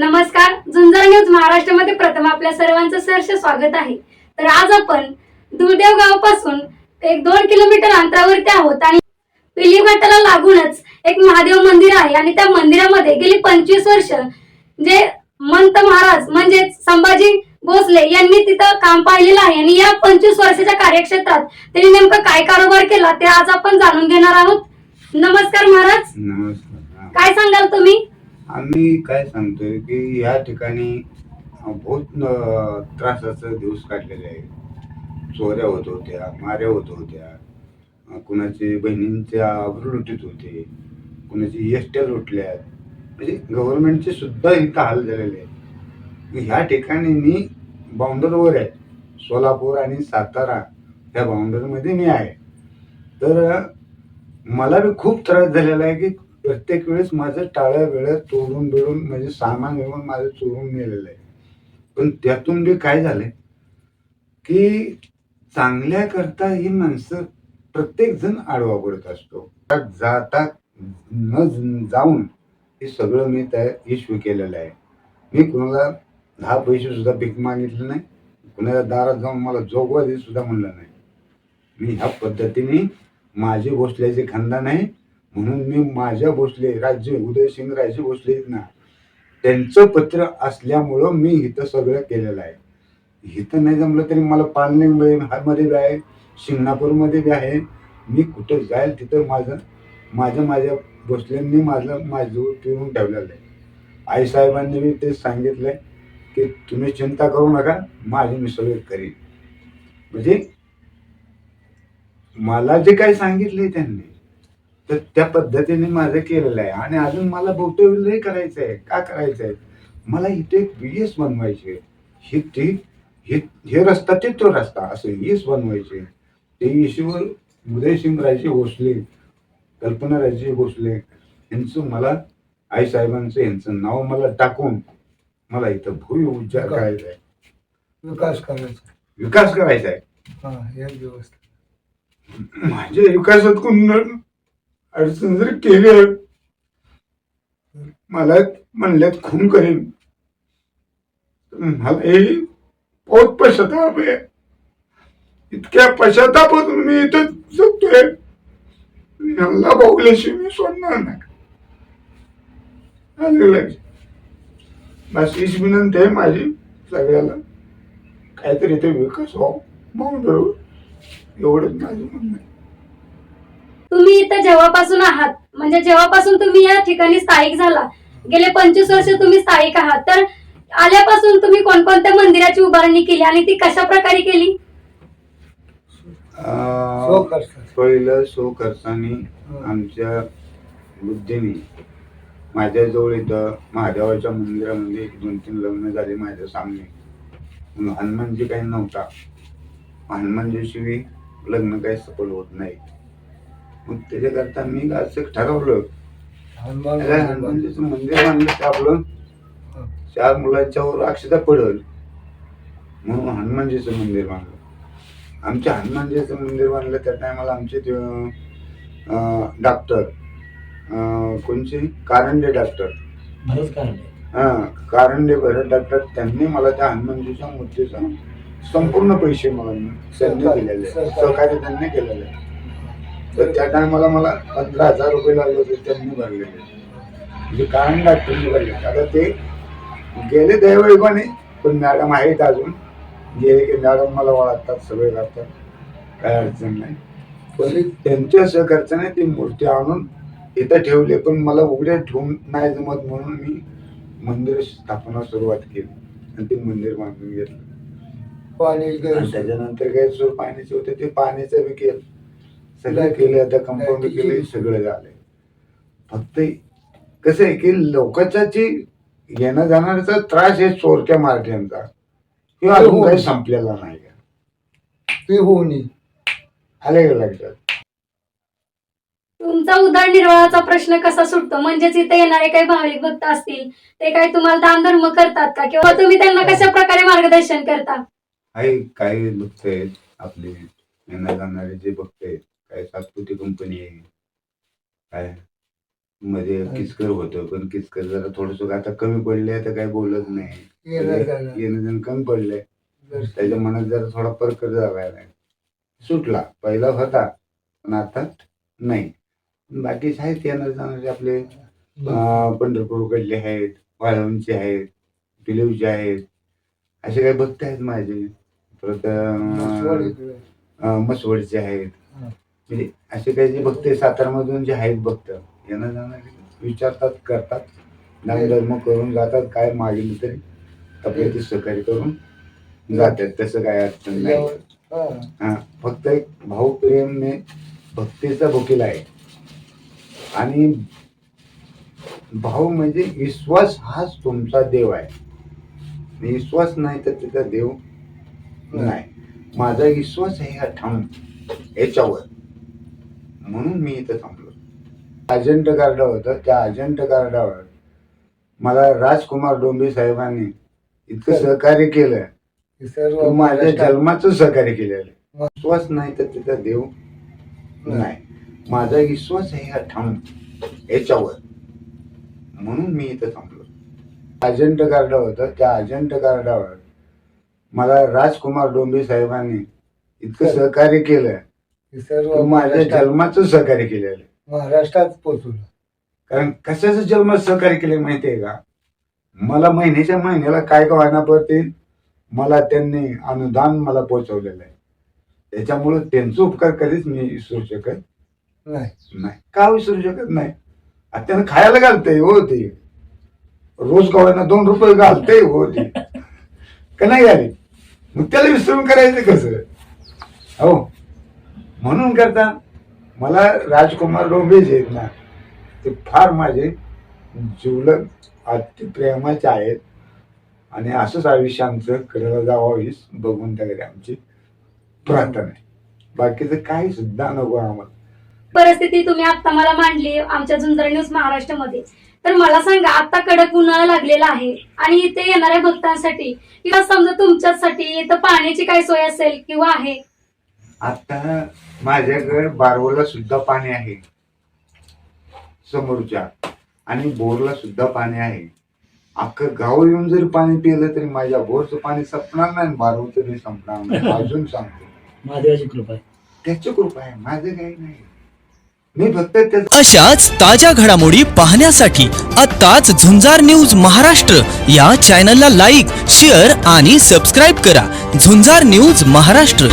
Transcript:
नमस्कार झुंजार न्यूज महाराष्ट्रामध्ये प्रथम आपल्या सर्वांचं सहर्ष स्वागत आहे. तर आज आपण दुर्देव गावापासून एक दोन किलोमीटर अंतरावरती आहोत आणि पिली घाटाला लागूनच एक महादेव मंदिर आहे आणि त्या मंदिरामध्ये गेली पंचवीस वर्ष जे मंत महाराज म्हणजे संभाजी भोसले यांनी तिथं काम पाहिलेलं आहे आणि या पंचवीस वर्षाच्या कार्यक्षेत्रात त्यांनी नेमकं काय कारोबार केला ते आज आपण जाणून घेणार आहोत. नमस्कार महाराज. नमस्कार. काय सांगाल तुम्ही? आम्ही काय सांगतोय की या ठिकाणी बहुत त्रासाचं दिवस काढलेले आहे. चोऱ्या होत होत्या माऱ्या होत होत्या. अं, कुणाची बहिणींच्या आबरू लुटीत होते. कुणाची एसट्या लुटल्या. म्हणजे गव्हर्नमेंटचे सुद्धा इथं हाल झालेले आहेत. ह्या ठिकाणी मी बाउंडरवर आहे. सोलापूर आणि सातारा ह्या बाउंडरमध्ये मी आहे. तर मला बी खूप त्रास झालेला आहे की प्रत्येक वेळेस माझं टाळ्या वेळ्या तोडून बिडून म्हणजे सामान बिमान माझं चोरून नेलेलं आहे. पण त्यातून बी काय झालंय? की चांगल्या करता ही माणसं प्रत्येक जण आडवा पडत असतो. त्यात जाता न जाऊन हे सगळं मी त्या इश्यू केलेलं आहे. मी कुणाला दहा पैसे सुद्धा भीक मागितलं नाही कुणाच्या दारात जाऊन मला जोगवा दे सुद्धा म्हणलं नाही. मी ह्या पद्धतीने माझे घोसल्याचे खानदान आहे. म्हणून मी माझ्या भोसले राज्य उदयसिंग राजे भोसले आहेत ना त्यांचं पत्र असल्यामुळं मी इथं सगळं केलेलं आहे. इथं नाही जमलं तरी मला पालनेमध्ये बी आहे शिंगणापूरमध्ये बी आहे. मी कुठं जाईल तिथं माझं माझं माझ्या भोसल्यांनी माझं माझं पिऊन ठेवलेलं आहे. आईसाहेबांनी मी ते सांगितलंय की तुम्ही चिंता करू नका माझे मी सगळे करीन. म्हणजे मला जे काही सांगितले त्यांनी तर त्या पद्धतीने माझं केलेलं आहे. आणि अजून मला भोवतविलय करायचं आहे का करायचं आहे मला इथे एक व्हिएस बनवायचे ही ते हे हे रस्ता ते तो रस्ता असं व्हिएस बनवायचे ते ईश्वर उदयसिंग राजे भोसले कल्पनाराजे भोसले यांचं मला आईसाहेबांचं यांचं नाव मला टाकून मला इथं भूमी उच्चार करायचा आहे. विकास करायचा. विकास करायचा आहे. हा या व्यवस्था माझ्या विकासात कोण अडचण जर केली मला म्हणल्यात खून करेन. मला हे बहुत पश्चाताप आहे. इतक्या पश्चातापातून मी इथं जगतोय. यांना बघल्याशिवाय मी सोडणार नाही. आलं हीच विनंती आहे माझी सगळ्याला. काहीतरी इथे विकास व्हावं म्हणून बरोबर एवढंच माझं म्हणणं आहे. तुम्ही इथं जेव्हापासून आहात म्हणजे जेव्हापासून तुम्ही या ठिकाणी स्थायिक झाला गेले पंचवीस वर्ष तुम्ही स्थायिक आहात तर आल्यापासून तुम्ही कोणकोणत्या मंदिराची उभारणी केली आणि ती कशा प्रकारे केली? पहिलं सो खर्चाने आमच्या बुद्धीने माझ्याजवळ इथं महादेवाच्या मंदिरामध्ये एक दोन तीन लग्न झाले माझ्या सामने. म्हणून हनुमानजी काही नव्हता. हनुमानजीशिवाय लग्न काही सफल होत नाही त्याच्याकरता मी असं ठरवलं. हनुमानजीचं मंदिर बांधलं. ते आपलं चार मुलांच्या वर अक्षता पडल. म्हणून हनुमानजीचं मंदिर बांधलं. आमच्या हनुमानजीचं मंदिर बांधलं त्या टायमाला आमचे डॉक्टर कोणचे? कारंडे डॉक्टर. हा कारंडे भरत डॉक्टर त्यांनी मला त्या हनुमानजीच्या मूर्तीचा संपूर्ण पैसे मला त्यांनी दिलेले. सहकार्य त्यांनी केलेलं. आहे तर त्या टायमाला मला पंधरा हजार रुपये लागले होते त्यांनी भरलेले. म्हणजे कारण डॉक्टरनी भरले. आता ते गेले दैवयोगाने पण मॅडम आहेत अजून. गेले की मॅडम मला ओळखतात सगळे करतात. काय अडचण नाही. पण त्यांच्या सहकार्याने ती मूर्ती आणून इथं ठेवले पण मला उघडे ठेवून नाही जमत म्हणून मी मंदिर स्थापना सुरुवात केली आणि ते मंदिर बांधून घेतलं. पाणी त्याच्यानंतर काय सोय पाण्याचे होते ते पाण्याचं बी केलं. सगळं केलं आता कंपाऊंड केलं सगळं झालंय. फक्त कसं आहे की लोकांचा जी येणं जाणाऱ्याचा त्रास आहे चोरक्या मराठ्यांचा किंवा अजून काही संपलेला नाही. ते होऊ नये आले का लक्षात? तुमचा उदरनिर्वाहाचा प्रश्न कसा सुटतो? म्हणजेच इथे येणारे काही भाविक भक्त असतील ते काही तुम्हाला दानधर्म करतात का? किंवा तुम्ही त्यांना कशा प्रकारे मार्गदर्शन करता? काही काही भक्त आहेत आपले येणं जाणारे जे भक्त आहेत काय सातपुती कंपनी आहे. काय? मध्ये किचकर होतं पण किचकर जरा थोडस आता कमी पडले आता काही बोलत नाही. येणं जाणं. जाणं कमी पडलंय. त्याच्या मनात जरा थोडा परकर झालाय सुटला. पहिला होता पण आता नाही. बाकी आहेत येणार जाणारे आपले. पंढरपूरकडले आहेत वाळवणचे आहेत पिलिवचे आहेत. असे काही भक्त आहेत माझे. परत मसवडचे आहेत. म्हणजे असे काही जे भक्त सातारामधून जे आहेत भक्त यांना जाणारे विचारतात करतात. दानधर्म करून जातात काय मागितलं तरी तब्येती सहकार्य करून जातात. तसं काय अडचण नाही. हा. फक्त एक भाऊ प्रेमने भक्तीचा भुकेला आहे. आणि भाऊ म्हणजे विश्वास हाच तुमचा देव आहे. विश्वास नाही तर तिचा देव नाही. माझा विश्वास आहे हा ठाम याच्यावर. म्हणून मी इथं थांबलो. अजंट कार्ड होतं. त्या अजंट कार्डावर मला राजकुमार डोंबे साहेबांनी इतकं सहकार्य केलं. सर्व माझ्या जन्माचं सहकार्य केलेलं आहे. विश्वास नाही तर तिचा देव नाही. माझा विश्वास आहे हा ठाम याच्यावर. म्हणून मी इथं थांबलो. अजंट कार्ड होतं. त्या अजंट कार्डावर मला राजकुमार डोंबे साहेबांनी इतकं सहकार्य केलं. हे सर्व माझ्या महाराष्ट्रात जन्माचं सहकार्य केलेलं. आहे. महाराष्ट्रात पोचवलं कारण कशाचं जन्म सहकार्य केलं माहितीये का? मला महिन्याच्या महिन्याला काय का व्हायना पडते मला त्यांनी अनुदान मला पोहोचवलेलं आहे. त्याच्यामुळं त्यांचं उपकार कधीच मी विसरू शकत नाही. नाही. का विसरू शकत नाही? आता त्यानं खायला घालतंय हो ते. रोज गव्हाना दोन रुपये घालतंय हो ते. का नाही घाली मग त्याला विसरून करायचं कसं? हो. म्हणून करता मला राजकुमार डोंबे जे आहेत ना ते फार माझे जिवलग अति प्रेमाचे आहेत. आणि असंच आयुष्य आमचं करायला जावं बघून त्याकडे आमची प्रार्थना आहे. बाकीचं काही सुद्धा नको आम्हाला. परिस्थिती तुम्ही आता मला मांडली आमच्या झुंजार न्यूज महाराष्ट्रामध्ये. तर मला सांगा आता कडक उन्हाळा लागलेला आहे आणि इथे येणाऱ्या भक्तांसाठी किंवा समजा तुमच्यासाठी इथं पाण्याची काय सोय असेल किंवा आहे आता माझ्याकडे बारवला सुद्धा पाणी आहे. समोरच्या. आणि बोरला सुद्धा पाणी आहे. अख्खं गाव येऊन जरी पाणी पिलं तरी माझ्या बोरचं पाणी संपणार नाही बारवचं तरी संपणार नाही. अजून सांगतो. महादेवाची कृपा आहे. त्याची कृपा आहे. माझं काही नाही. मी फक्त अशाच ताज्या घडामोडी पाहण्यासाठी आत्ताच झुंजार न्यूज महाराष्ट्र या चॅनलला लाईक शेअर आणि सबस्क्राईब करा. झुंजार न्यूज महाराष्ट्र.